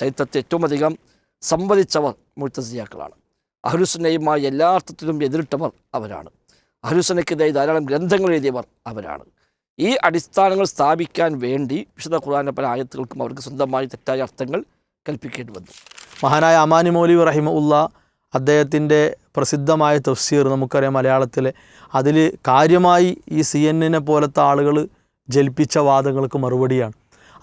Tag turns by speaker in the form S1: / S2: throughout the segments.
S1: ചരിത്രത്തെ ഏറ്റവും അധികം സംവദിച്ചവർ മുഴുത്തസിയാക്കളാണ് അഹ്ലുസനയുമായി എല്ലാ അർത്ഥത്തിലും എതിരിട്ടവർ അവരാണ്. അഹ്ലുസുന്നയ്ക്കെതിരെ ധാരാളം ഗ്രന്ഥങ്ങൾ എഴുതിയവർ അവരാണ്. ഈ അടിസ്ഥാനങ്ങൾ സ്ഥാപിക്കാൻ വേണ്ടി വിശുദ്ധ ഖുർആാന്റെ പല ആയത്തുകൾക്കും അവർക്ക് സ്വന്തമായി തെറ്റായ അർത്ഥങ്ങൾ കൽപ്പിക്കേണ്ടി വന്നു.
S2: മഹാനായ അമാനി മൗലി റഹിമ ഉള്ള അദ്ദേഹത്തിന്റെ പ്രസിദ്ധമായ തഫ്സീർ നമുക്കറിയാം മലയാളത്തിലെ. അതിൽ കാര്യമായി ഈ സി എന്നിനെ പോലത്തെ ആളുകൾ ജൽപ്പിച്ച വാദങ്ങൾക്ക് മറുപടിയാണ്.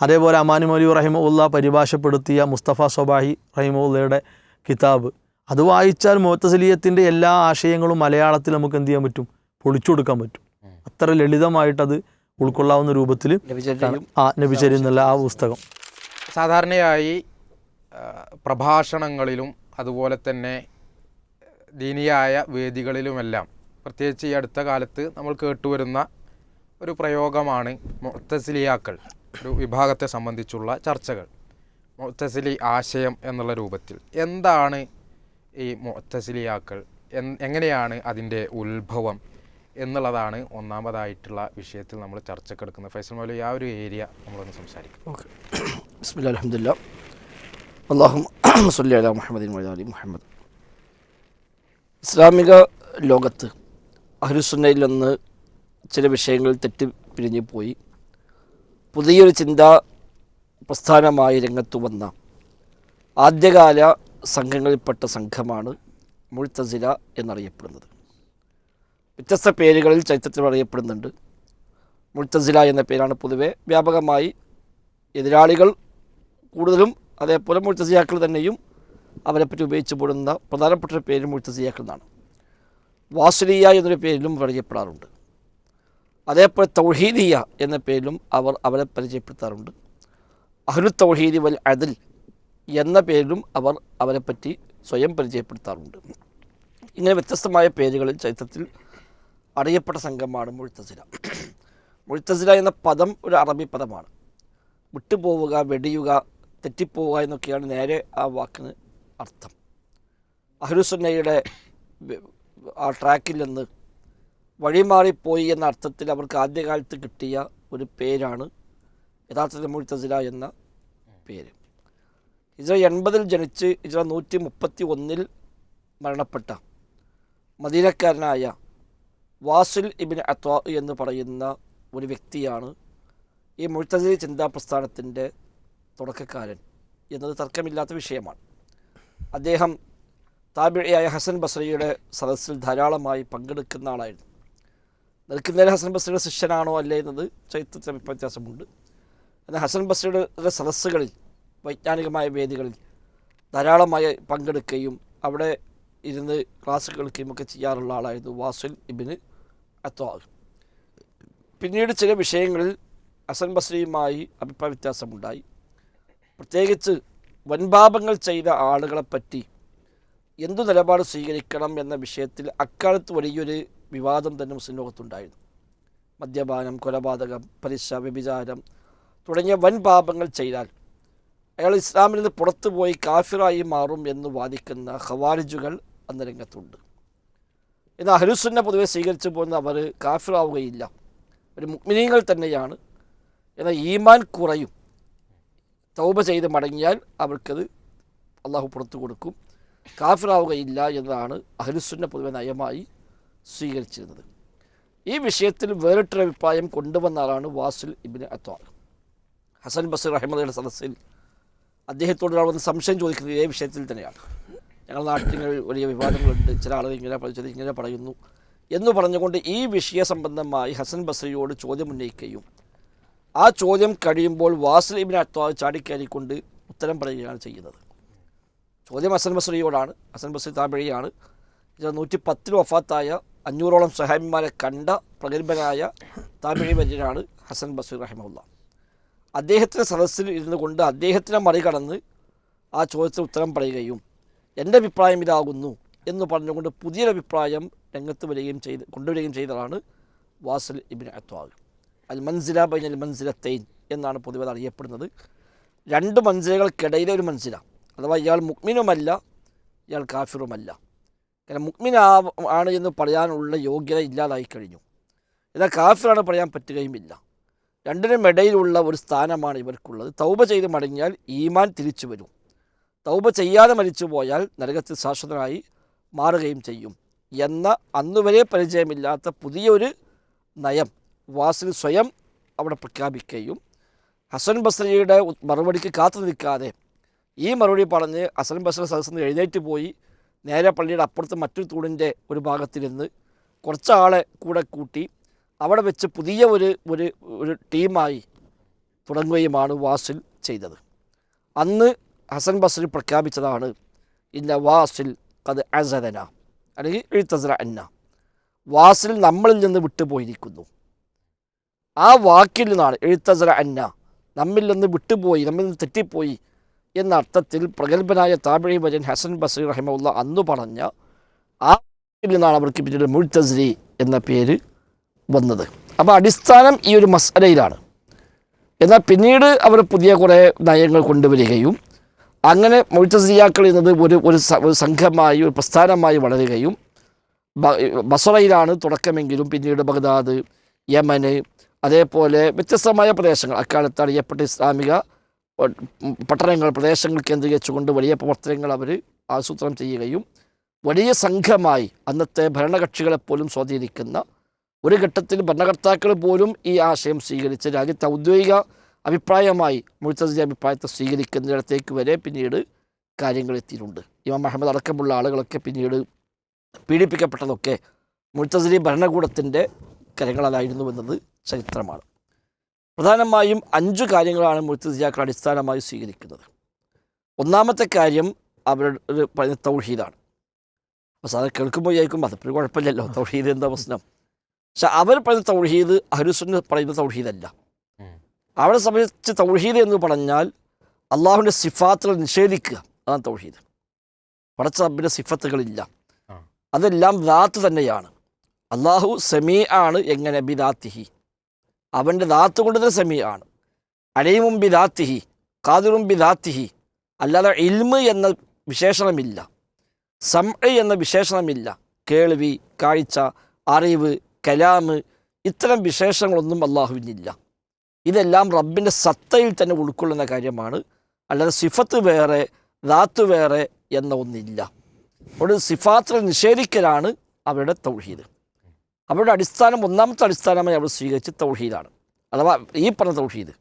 S2: അതേപോലെ അമാനുമലി റഹിമുല്ല റഹിമ പരിഭാഷപ്പെടുത്തിയ മുസ്തഫ സൊബാഹി റഹിമുള്ളയുടെ കിതാബ്. അത് വായിച്ചാൽ മുഹത്തസലീയത്തിന്റെ എല്ലാ ആശയങ്ങളും മലയാളത്തിൽ നമുക്ക് എന്ത് ചെയ്യാൻ പറ്റും? പൊളിച്ചു കൊടുക്കാൻ പറ്റും. അത്ര ലളിതമായിട്ടത് ഉൾക്കൊള്ളാവുന്ന രൂപത്തിൽ ആ നബിചരി എന്നുള്ള ആ പുസ്തകം.
S3: സാധാരണയായി പ്രഭാഷണങ്ങളിലും അതുപോലെ തന്നെ ദീനിയായ വേദികളിലുമെല്ലാം പ്രത്യേകിച്ച് ഈ അടുത്ത കാലത്ത് നമ്മൾ കേട്ടുവരുന്ന ഒരു പ്രയോഗമാണ് മുത്തസിലിയാക്കൾ ഒരു വിഭാഗത്തെ സംബന്ധിച്ചുള്ള ചർച്ചകൾ. മുത്തസിലി ആശയം എന്നുള്ള രൂപത്തിൽ. എന്താണ് ഈ മുത്തസിലിയാക്കൾ എങ്ങനെയാണ് അതിന്റെ ഉത്ഭവം എന്നുള്ളതാണ് ഒന്നാമതായിട്ടുള്ള വിഷയത്തിൽ നമ്മൾ ചർച്ചയ്ക്ക് ചർച്ചക്കെടുക്കുന്നത്. ഫൈസൽ മൗലി ആ ഒരു ഏരിയ നമ്മളൊന്ന് സംസാരിക്കും.
S1: ഓക്കെ. ബിസ്മില്ല അലഹമില്ല അള്ളാഹു സല്ലി അല മുഹമ്മദിൻ അലി മുഹമ്മദ്. ഇസ്ലാമിക ലോകത്ത് അഹ്ലുസുന്നയിൽ നിന്ന് ചില വിഷയങ്ങൾ തെറ്റി പിരിഞ്ഞു പോയി പുതിയൊരു ചിന്താ പ്രസ്ഥാനമായി രംഗത്ത് വന്ന ആദ്യകാല സംഘങ്ങളിൽപ്പെട്ട സംഘമാണ് മുഴുത്തസില എന്നറിയപ്പെടുന്നത്. വ്യത്യസ്ത പേരുകളിൽ ചരിത്രത്തിൽ അറിയപ്പെടുന്നുണ്ട്. മുഴുത്തസില എന്ന പേരാണ് പൊതുവെ വ്യാപകമായി എതിരാളികൾ കൂടുതലും അതേപോലെ മുഴുത്തസിയാക്കൾ തന്നെയും അവരെപ്പറ്റി ഉപയോഗിച്ച് പോടുന്ന പ്രധാനപ്പെട്ട പേര് മുഴുത്തസിയാക്കൾ എന്നാണ് വാസുലിയ എന്നൊരു പേരിലും അറിയപ്പെടാറുണ്ട്. അതേപോലെ തൗഹീദിയ എന്ന പേരിലും അവർ അവരെ പരിചയപ്പെടുത്താറുണ്ട്. അഹ്ലു തൗഹീദി വൽ അതിൽ എന്ന പേരിലും അവർ അവരെ പറ്റി സ്വയം പരിചയപ്പെടുത്താറുണ്ട്. ഇങ്ങനെ വ്യത്യസ്തമായ പേരുകളിൽ ചരിത്രത്തിൽ അറിയപ്പെട്ട സംഘമാണ് മുഴുത്തസില. മുഴുത്തസില എന്ന പദം ഒരു അറബി പദമാണ്. വിട്ടുപോവുക വെടിയുക തെറ്റിപ്പോവുക എന്നൊക്കെയാണ് നേരെ ആ വാക്കിന് അർത്ഥം. അഹ്ലുസുന്നയുടെ ആ ട്രാക്കിൽ നിന്ന് വഴിമാറിപ്പോയി എന്ന അർത്ഥത്തിൽ അവർക്ക് ആദ്യകാലത്ത് കിട്ടിയ ഒരു പേരാണ് യഥാർത്ഥത്തിൽ മുഴുത്തസില എന്ന പേര്. ഇജ്ര എൺപതിൽ ജനിച്ച് ഇജ്ര നൂറ്റി മുപ്പത്തി ഒന്നിൽ മരണപ്പെട്ട മദീനക്കാരനായ വാസുൽ ഇബിൻ അത്വാ എന്ന് പറയുന്ന ഒരു വ്യക്തിയാണ് ഈ മുഴുത്തസിലി ചിന്താ പ്രസ്ഥാനത്തിന്റെ തുടക്കക്കാരൻ എന്നത് തർക്കമില്ലാത്ത വിഷയമാണ്. അദ്ദേഹം താബിഴയായ ഹസൻ ബസ്രയുടെ സദസ്സിൽ ധാരാളമായി പങ്കെടുക്കുന്ന ആളായിരുന്നു. നിൽക്കുന്നതിൽ ഹസൻ ബസ്രിയുടെ ശിഷ്യനാണോ അല്ലേ എന്നത് ചരിത്രത്തിൽ വ്യത്യാസമുണ്ട്. എന്നാൽ ഹസൻ ബസ്രിയുടെ സദസ്സുകളിൽ വൈജ്ഞാനികമായ വേദികളിൽ ധാരാളമായി പങ്കെടുക്കുകയും അവിടെ ഇരുന്ന് ക്ലാസ് കേൾക്കുകയും ഒക്കെ ചെയ്യാറുള്ള ആളായിരുന്നു വാസുൽ ഇബിന് അത്വാഹ് പിന്നീട് ചില വിഷയങ്ങളിൽ ഹസൻ ബസ്രിയുമായി അഭിപ്രായ വ്യത്യാസമുണ്ടായി. പ്രത്യേകിച്ച് വൻപാപങ്ങൾ ചെയ്ത ആളുകളെപ്പറ്റി എന്തു നിലപാട് സ്വീകരിക്കണം എന്ന വിഷയത്തിൽ അക്കാലത്ത് വലിയൊരു വിവാദം തന്നെ മുസ്ലിം ലോകത്തുണ്ടായിരുന്നു. മദ്യപാനം കൊലപാതകം പലിശ വ്യഭിചാരം തുടങ്ങിയ വൻ പാപങ്ങൾ ചെയ്താൽ അയാൾ ഇസ്ലാമിൽ നിന്ന് പുറത്തു പോയി കാഫിറായി മാറും എന്ന് വാദിക്കുന്ന ഖവാരിജുകൾ അന്ന് രംഗത്തുണ്ട്. എന്നാൽ അഹ്ലുസുന്ന പൊതുവെ സ്വീകരിച്ചു പോകുന്ന അവർ കാഫിറാവുകയില്ല. ഒരു മുഗ്മിനീങ്ങൾ തന്നെയാണ്. എന്നാൽ ഈമാൻ കുറയും. തൗബ ചെയ്ത് മടങ്ങിയാൽ അവർക്കത് അള്ളാഹു പുറത്തു കൊടുക്കും. കാഫിറാവുകയില്ല എന്നതാണ് അഹ്ലുസുന്ന പൊതുവെ നയമായി സ്വീകരിച്ചിരുന്നത്. ഈ വിഷയത്തിൽ വേറിട്ടൊരു അഭിപ്രായം കൊണ്ടുവന്ന ആളാണ് വാസുൽ ഇബിന് അത്വാർ ഹസൻ ബസീർ റഹ്മദയുടെ സദസ്സിൽ അദ്ദേഹത്തോട് ഒരാൾ വന്ന് സംശയം ചോദിക്കുന്നത് ഇതേ വിഷയത്തിൽ തന്നെയാണ്. ഞങ്ങളുടെ നാട്ടിൽ ഇങ്ങനെ വലിയ വിവാദങ്ങളുണ്ട് ചില ആളുകൾ ഇങ്ങനെ ചില ഇങ്ങനെ പറയുന്നു എന്ന് പറഞ്ഞുകൊണ്ട് ഈ വിഷയ സംബന്ധമായി ഹസൻ ബസറിയോട് ചോദ്യം ഉന്നയിക്കുകയും ആ ചോദ്യം കഴിയുമ്പോൾ വാസിൽ ഇബിൻ അത്വാർ ചാടിക്കയറിക്കൊണ്ട് ഉത്തരം പറയുകയാണ് ചെയ്യുന്നത്. ചോദ്യം ഹസൻ ബസ്രിയോടാണ്. ഹസൻ ബസ്രി താമ്പഴിയാണ് നൂറ്റി പത്തിൽ വഫാത്തായ അഞ്ഞൂറോളം സഹാബിമാരെ കണ്ട പ്രഗത്ഭനായ താമ്പഴി വര്യനാണ് ഹസൻ ബസീർ റഹിമുള്ള അദ്ദേഹത്തിന്റെ സദസ്സിൽ ഇരുന്നു കൊണ്ട് അദ്ദേഹത്തിനെ മറികടന്ന് ആ ചോദ്യത്തിന് ഉത്തരം പറയുകയും എന്റെ അഭിപ്രായം ഇതാകുന്നു എന്ന് പറഞ്ഞുകൊണ്ട് പുതിയൊരു അഭിപ്രായം രംഗത്ത് വരികയും ചെയ്ത് കൊണ്ടുവരികയും ചെയ്തതാണ് വാസൽ ഇബിൻ അത്വാഗ് അൽ മൻസില ബൈൻ അൽ മൻസില തെയ്ൻ എന്നാണ് പൊതുവെ അറിയപ്പെടുന്നത്. രണ്ട് മൻസിലകൾക്കിടയിലെ ഒരു മൻസില. അഥവാ ഇയാൾ മുക്മിനുമല്ല ഇയാൾ കാഫിറുമല്ല. കാരണം മുക്മിൻ ആണ് എന്ന് പറയാനുള്ള യോഗ്യത ഇല്ലാതായി കഴിഞ്ഞു. എന്നാൽ കാഫിറാണ് പറയാൻ പറ്റുകയുമില്ല. രണ്ടിനും ഇടയിലുള്ള ഒരു സ്ഥാനമാണ് ഇവർക്കുള്ളത്. തൗബ ചെയ്ത് മടങ്ങിയാൽ ഈമാൻ തിരിച്ചു വരും. തൗബ ചെയ്യാതെ മരിച്ചു പോയാൽ നരകത്തിൽ ശാശ്വതനായി മാറുകയും ചെയ്യും എന്ന അന്നുവരെ പരിചയമില്ലാത്ത പുതിയൊരു നയം വാസിൽ സ്വയം അവിടെ പ്രഖ്യാപിക്കുകയും ഹസൻ ബസ്രിയുടെ മറുപടിക്ക് കാത്തു നിൽക്കാതെ ഈ മറുപടി പറഞ്ഞ് അസലം ബസ്ര സദസ്സിൽ നിന്ന് എഴുന്നേറ്റ് പോയി നേരെ പള്ളിയുടെ അപ്പുറത്ത് മറ്റൊരു തൂണിന്റെ ഒരു ഭാഗത്തിരുന്ന് കുറച്ചാളെ കൂടെ കൂട്ടി അവിടെ വെച്ച് പുതിയ ഒരു ഒരു ഒരു ടീമായി തുടങ്ങുകയുമാണ് വാസിൽ ചെയ്തത്. അന്ന് ഹസൻ ബസ്രി പ്രഖ്യാപിച്ചതാണ് ഇന്ന വാസിൽ കത് അസരന അല്ലെങ്കിൽ എഴുത്തസര അന്ന. വാസിൽ നമ്മളിൽ നിന്ന് വിട്ടുപോയിരിക്കുന്നു. ആ വാക്കിൽ നിന്നാണ് എഴുത്തസര അന്ന നമ്മിൽ നിന്ന് വിട്ടുപോയി നമ്മിൽ നിന്ന് തെറ്റിപ്പോയി എന്ന അർത്ഥത്തിൽ പ്രഗത്ഭനായ താപിഴി വരൻ ഹസൻ ബസീർ റഹിമുള്ള അന്ന് പറഞ്ഞ ആ നിന്നാണ് അവർക്ക് പിന്നീട് മുഴുത്തസ്രി എന്ന പേര് വന്നത്. അപ്പോൾ അടിസ്ഥാനം ഈ ഒരു മസലയിലാണ് എന്നാൽ പിന്നീട് അവർ പുതിയ കുറേ നയങ്ങൾ കൊണ്ടുവരികയും അങ്ങനെ മുഴുത്തസിയാക്കൾ എന്നത് ഒരു ഒരു സംഘമായി ഒരു പ്രസ്ഥാനമായി വളരുകയും ബസറയിലാണ് തുടക്കമെങ്കിലും പിന്നീട് ബഗ്ദാദ് യമന് അതേപോലെ വ്യത്യസ്തമായ പ്രദേശങ്ങൾ അക്കാലത്ത് അറിയപ്പെട്ട ഇസ്ലാമിക പട്ടണങ്ങൾ പ്രദേശങ്ങൾ കേന്ദ്രീകരിച്ചുകൊണ്ട് വലിയ പ്രവർത്തനങ്ങൾ അവർ ആസൂത്രണം ചെയ്യുകയും വലിയ സംഘമായി അന്നത്തെ ഭരണകക്ഷികളെപ്പോലും സ്വാധീനിക്കുന്ന ഒരു ഘട്ടത്തിൽ ഭരണകർത്താക്കൾ പോലും ഈ ആശയം സ്വീകരിച്ച് രാജ്യത്തെ ഔദ്യോഗിക അഭിപ്രായമായി മുഴുത്തതിന്റെ അഭിപ്രായത്തെ സ്വീകരിക്കുന്നിടത്തേക്ക് വരെ പിന്നീട് കാര്യങ്ങൾ എത്തിയിട്ടുണ്ട്. ഇമാം അഹമ്മദ് അടക്കമുള്ള ആളുകളൊക്കെ പിന്നീട് പീഡിപ്പിക്കപ്പെട്ടതൊക്കെ മുഴുത്തസിലി ഭരണകൂടത്തിന്റെ കരങ്ങളായിരുന്നു എന്നത് ചരിത്രമാണ്. പ്രധാനമായും അഞ്ചു കാര്യങ്ങളാണ് മുഴുത്തസിയാക്കൾ അടിസ്ഥാനമായി സ്വീകരിക്കുന്നത്. ഒന്നാമത്തെ കാര്യം അവരുടെ ഒരു പറയുന്ന തൗഹീദാണ്. അപ്പോൾ സാധാരണ കേൾക്കുമ്പോൾ ചോദിക്കും അതിപ്പോൾ കുഴപ്പമില്ലല്ലോ തൗഹീദ് എന്താ പ്രശ്നം? പക്ഷെ അവർ പറയുന്ന തൗഹീദ് അഹരുസുന്ന് പറയുന്ന തൗഹീദല്ല. അവരെ സംബന്ധിച്ച് തൗഹീദ് എന്ന് പറഞ്ഞാൽ അള്ളാഹുവിന്റെ സിഫാത്തുകൾ നിഷേധിക്കുക അതാണ് തൗഹീദ്. പടച്ച റബ്ബിന്റെ സിഫത്തുകളില്ല. അതെല്ലാം ദാത്ത് തന്നെയാണ്. അള്ളാഹു സെമീ ആണ് എങ്ങനെ ബിദാത്തിഹി. അവന്റെ ദാത്ത് കൊണ്ട് തന്നെ സെമീ ആണ് ബി ദാത്തിഹി. കാതിറും ബിദാത്തിഹി അല്ലാതെ ഇൽമ് എന്ന വിശേഷണമില്ല. സം എന്ന വിശേഷണമില്ല. കേൾവി കാഴ്ച അറിവ് കലാമ് ഇത്തരം വിശേഷങ്ങളൊന്നും അള്ളാഹുവിനില്ല ഇതെല്ലാം റബ്ബിന്റെ സത്തയിൽ തന്നെ ഉൾക്കൊള്ളുന്ന കാര്യമാണ്. അല്ലാതെ സിഫത്ത് വേറെ ദാത്ത് വേറെ എന്ന ഒന്നില്ല. അവിടെ സിഫാത്തിൽ നിഷേധിക്കലാണ് അവരുടെ തൗഹീദ്. അവരുടെ അടിസ്ഥാനം ഒന്നാമത്തെ അടിസ്ഥാനമായി അവർ സ്വീകരിച്ച് തൗഹീദാണ്. അഥവാ ഈ പറഞ്ഞ തൗഹീദ്.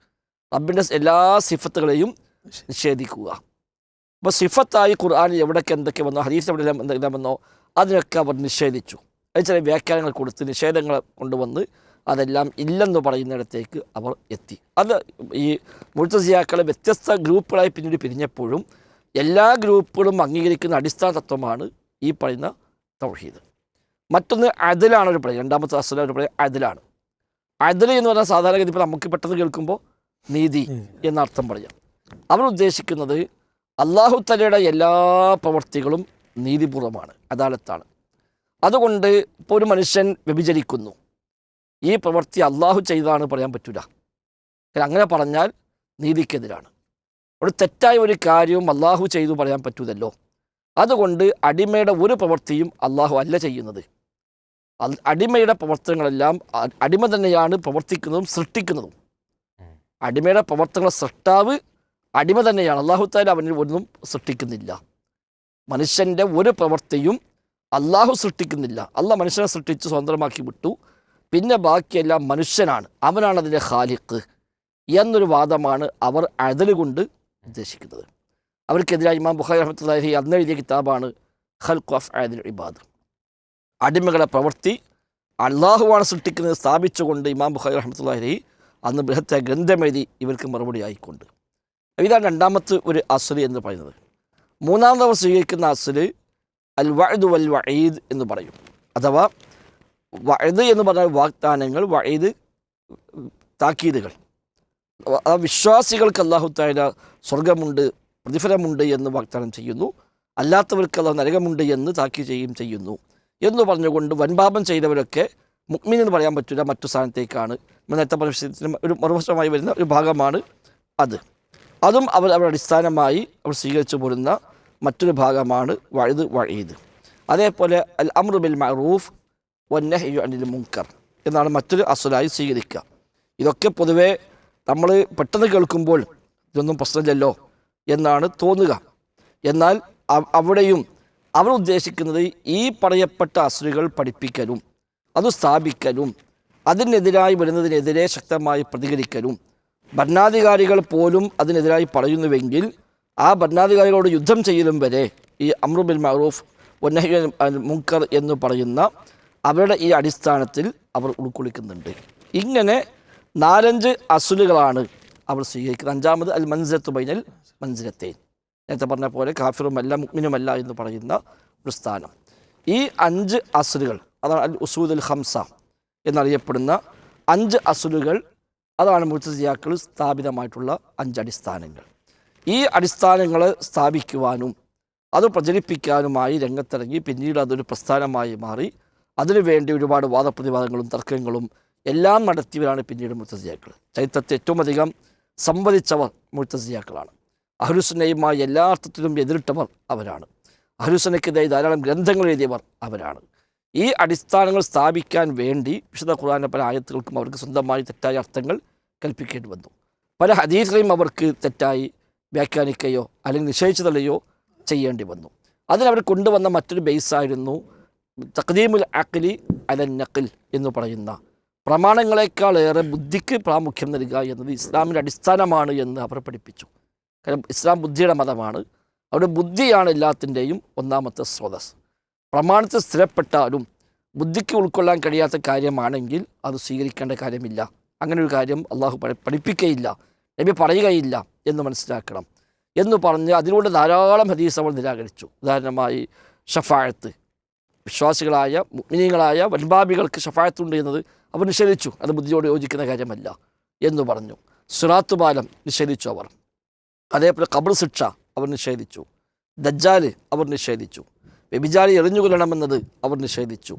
S1: റബ്ബിന്റെ എല്ലാ സിഫത്തുകളെയും നിഷേധിക്കുക. അപ്പോൾ സിഫത്തായി ഖുർആാനിൽ എവിടെയൊക്കെ എന്തൊക്കെ വന്നോ ഹദീസ് എവിടെ എന്തെല്ലാം വന്നോ അതിനൊക്കെ അവർ നിഷേധിച്ചു. അത് ചില വ്യാഖ്യാനങ്ങൾ കൊടുത്ത് നിഷേധങ്ങൾ കൊണ്ടുവന്ന് അതെല്ലാം ഇല്ലെന്ന് പറയുന്നിടത്തേക്ക് അവർ എത്തി. അത് ഈ മുഴുത്തസിയാക്കളെ വ്യത്യസ്ത ഗ്രൂപ്പുകളായി പിന്നീട് പിരിഞ്ഞപ്പോഴും എല്ലാ ഗ്രൂപ്പുകളും അംഗീകരിക്കുന്ന അടിസ്ഥാന തത്വമാണ് ഈ പറയുന്ന തൗഹീദ്. മറ്റൊന്ന് അതിലാണ് ഒരു പ്രളയം. രണ്ടാമത്തെ അസല ഒരു പ്രളയം അതിലാണ് അതിൽ എന്ന് പറഞ്ഞാൽ സാധാരണഗതി ഇപ്പോൾ നമുക്ക് പെട്ടെന്ന് കേൾക്കുമ്പോൾ നീതി എന്നർത്ഥം പറയാം. അവർ ഉദ്ദേശിക്കുന്നത് അള്ളാഹു തലയുടെ എല്ലാ പ്രവർത്തികളും നീതിപൂർവമാണ് അദാലത്താണ്. അതുകൊണ്ട് ഇപ്പോൾ ഒരു മനുഷ്യൻ വ്യഭിചരിക്കുന്നു. ഈ പ്രവൃത്തി അള്ളാഹു ചെയ്തതാണ് പറയാൻ പറ്റൂല. അങ്ങനെ പറഞ്ഞാൽ നീതിക്കെതിരാണ്. ഒരു തെറ്റായ ഒരു കാര്യവും അള്ളാഹു ചെയ്തു പറയാൻ പറ്റൂതല്ലോ അതുകൊണ്ട് അടിമയുടെ ഒരു പ്രവൃത്തിയും അള്ളാഹു അല്ല ചെയ്യുന്നത്. അടിമയുടെ പ്രവർത്തനങ്ങളെല്ലാം അടിമ തന്നെയാണ് പ്രവർത്തിക്കുന്നതും സൃഷ്ടിക്കുന്നതും. അടിമയുടെ പ്രവർത്തനങ്ങളുടെ സൃഷ്ടാവ് അടിമ തന്നെയാണ്. അള്ളാഹു താല അവനിൽ ഒന്നും സൃഷ്ടിക്കുന്നില്ല. മനുഷ്യന്റെ ഒരു പ്രവൃത്തിയും അള്ളാഹു സൃഷ്ടിക്കുന്നില്ല. അള്ളാഹ് മനുഷ്യനെ സൃഷ്ടിച്ച് സ്വതന്ത്രമാക്കി വിട്ടു. പിന്നെ ബാക്കിയെല്ലാം മനുഷ്യനാണ്. അവനാണ് അതിന്റെ ഖാലിഖ് എന്നൊരു വാദമാണ് അവർ അഴൽ കൊണ്ട് ഉദ്ദേശിക്കുന്നത്. അവർക്കെതിരായി ഇമാം ബുഖാരി റഹ്മത്തുള്ളാഹി അന്നെഴുതിയ കിതാബാണ് ഖൽഖു ഓഫ് ആദിൽ ഇബാദ്. അടിമകളുടെ പ്രവൃത്തി അള്ളാഹുവാണ് സൃഷ്ടിക്കുന്നത് സ്ഥാപിച്ചുകൊണ്ട് ഇമാം ബുഖാരി റഹ്മത്തുള്ളാഹി അന്ന് ബൃഹത്തെ ഗ്രന്ഥമെഴുതി ഇവർക്ക് മറുപടി ആയിക്കൊണ്ട്. ഇതാണ് രണ്ടാമത്തെ ഒരു അസുൽ എന്ന് പറയുന്നത്. മൂന്നാമതവർ സ്വീകരിക്കുന്ന അസുൽ അൽ വഴുദ് വൽ വഴീദ് എന്ന് പറയും. അഥവാ വഅദ് എന്ന് പറഞ്ഞാൽ വാഗ്ദാനങ്ങൾ വഈദ് താക്കീതുകൾ. ആ വിശ്വാസികൾക്ക് അള്ളാഹു തായ സ്വർഗമുണ്ട് പ്രതിഫലമുണ്ട് എന്ന് വാഗ്ദാനം ചെയ്യുന്നു. അല്ലാത്തവർക്ക് അള്ളാഹു നരകമുണ്ട് എന്ന് താക്കീത് ചെയ്യുകയും ചെയ്യുന്നു. എന്ന് പറഞ്ഞുകൊണ്ട് വൻപാപം ചെയ്തവരൊക്കെ മുക്മിൻ എന്ന് പറയാൻ പറ്റില്ല മറ്റു സ്ഥാനത്തേക്കാണ്. നേരത്തെ പറഞ്ഞ ഒരു മറുവശമായി വരുന്ന ഒരു ഭാഗമാണ് അത്. അതും അവർ അവരുടെ അടിസ്ഥാനമായി അവർ സ്വീകരിച്ചു പോരുന്ന മറ്റൊരു ഭാഗമാണ് വഴുത് വഴീത് അതേപോലെ അൽ അമ്രു ബിൽ മറൂഫ് വന്നഹ്യു അനിൽ മുങ്കർ എന്നാണ് മറ്റൊരു അസുലായി സ്വീകരിക്കുക. ഇതൊക്കെ പൊതുവേ നമ്മൾ പെട്ടെന്ന് കേൾക്കുമ്പോൾ ഇതൊന്നും പ്രശ്നമില്ലല്ലോ എന്നാണ് തോന്നുക. എന്നാൽ അവ- അവിടെയും അവർ ഉദ്ദേശിക്കുന്നത് ഈ പറയപ്പെട്ട അസുരുകൾ പഠിപ്പിക്കലും അത് സ്ഥാപിക്കലും അതിനെതിരായി വരുന്നതിനെതിരെ ശക്തമായി പ്രതികരിക്കലും. ഭരണാധികാരികൾ പോലും അതിനെതിരായി പറയുന്നുവെങ്കിൽ ആ ഭരണാധികാരികളോട് യുദ്ധം ചെയ്യലും വരെ ഈ അമ്രുബിൻ മറൂഫ് ഒന്നഹി മുങ്കർ എന്ന് പറയുന്ന അവരുടെ ഈ അടിസ്ഥാനത്തിൽ അവർ ഉൾക്കൊള്ളിക്കുന്നുണ്ട്. ഇങ്ങനെ നാലഞ്ച് അസുലുകളാണ് അവർ സ്വീകരിക്കുന്നത്. അഞ്ചാമത് അൽ മൻസിലത്ത് ബൈനൽ മൻസിലത്തേൻ. നേരത്തെ പറഞ്ഞ പോലെ കാഫിറുമല്ല മുഗ്മിനുമല്ല എന്ന് പറയുന്ന ഒരു സ്ഥാനം. ഈ അഞ്ച് അസുലുകൾ അതാണ് അൽ ഉസൂദ് അൽ ഹംസ എന്നറിയപ്പെടുന്ന അഞ്ച് അസുലുകൾ അതാണ് മുത്തസിയാക്കൾ സ്ഥാപിതമായിട്ടുള്ള അഞ്ച് അടിസ്ഥാനങ്ങൾ. ഈ അടിസ്ഥാനങ്ങൾ സ്ഥാപിക്കുവാനും അത് പ്രചരിപ്പിക്കാനുമായി രംഗത്തിറങ്ങി പിന്നീട് അതൊരു പ്രസ്ഥാനമായി മാറി. അതിനുവേണ്ടി ഒരുപാട് വാദപ്രതിവാദങ്ങളും തർക്കങ്ങളും എല്ലാം നടത്തിയവരാണ് പിന്നീട് മുത്തസിയാക്കൾ ചരിത്രത്തെ ഏറ്റവും അധികം സംവദിച്ചവർ മുത്തസിയാക്കളാണ് അഹ്ലുസുന്നയുമായി എല്ലാ അർത്ഥത്തിലും എതിരിട്ടവർ അവരാണ്. അഹ്ലുസുന്നയ്ക്കെതിരെ ധാരാളം ഗ്രന്ഥങ്ങൾ എഴുതിയവർ അവരാണ്. ഈ അടിസ്ഥാനങ്ങൾ സ്ഥാപിക്കാൻ വേണ്ടി വിശുദ്ധ ഖുർആാന്റെ പല ആയത്തുകൾക്കും അവർക്ക് സ്വന്തമായി തെറ്റായ അർത്ഥങ്ങൾ കൽപ്പിക്കേണ്ടി വന്നു. പല ഹദീസുകളെയും അവർക്ക് തെറ്റായി വ്യാഖ്യാനിക്കുകയോ അല്ലെങ്കിൽ നിശ്ചയിച്ചു തള്ളുകയോ ചെയ്യേണ്ടി വന്നു. അതിനവർ കൊണ്ടുവന്ന മറ്റൊരു ബേസായിരുന്നു തഖദീമുൽ അഖലി അലൻ നഖിൽ എന്ന് പറയുന്ന പ്രമാണങ്ങളെക്കാളേറെ ബുദ്ധിക്ക് പ്രാമുഖ്യം നൽകുക എന്നത് ഇസ്ലാമിന്റെ അടിസ്ഥാനമാണ് എന്ന് അവർ പഠിപ്പിച്ചു. കാരണം ഇസ്ലാം ബുദ്ധിയുടെ മതമാണ്. അവിടെ ബുദ്ധിയാണ് എല്ലാത്തിന്റെയും ഒന്നാമത്തെ സ്രോതസ് പ്രമാണത്തിൽ സ്ഥിരപ്പെട്ടാലും ബുദ്ധിക്ക് ഉൾക്കൊള്ളാൻ കഴിയാത്ത കാര്യമാണെങ്കിൽ അത് സ്വീകരിക്കേണ്ട കാര്യമില്ല. അങ്ങനെ ഒരു കാര്യം അള്ളാഹു പഠി- പഠിപ്പിക്കുകയില്ല നബി പറയുകയില്ല എന്ന് മനസ്സിലാക്കണം. എന്ന് പറഞ്ഞ് അതിലൂടെ ധാരാളം ഹദീസ് അവൾ നിരാകരിച്ചു. ഉദാഹരണമായി ഷഫായത്ത്. വിശ്വാസികളായ മുഗ്നീയങ്ങളായ വൻബാബികൾക്ക് ഷഫായത്തുണ്ട് എന്നത് അവർ നിഷേധിച്ചു. അത് ബുദ്ധിയോട് യോജിക്കുന്ന കാര്യമല്ല എന്ന് പറഞ്ഞു. സുറാത്തുപാലം നിഷേധിച്ചു അവർ. അതേപോലെ കബർ ശിക്ഷ അവർ നിഷേധിച്ചു. ദജ്ജാൽ അവർ നിഷേധിച്ചു. വ്യഭിചാരി എറിഞ്ഞുകൊല്ലണമെന്നത് അവർ നിഷേധിച്ചു.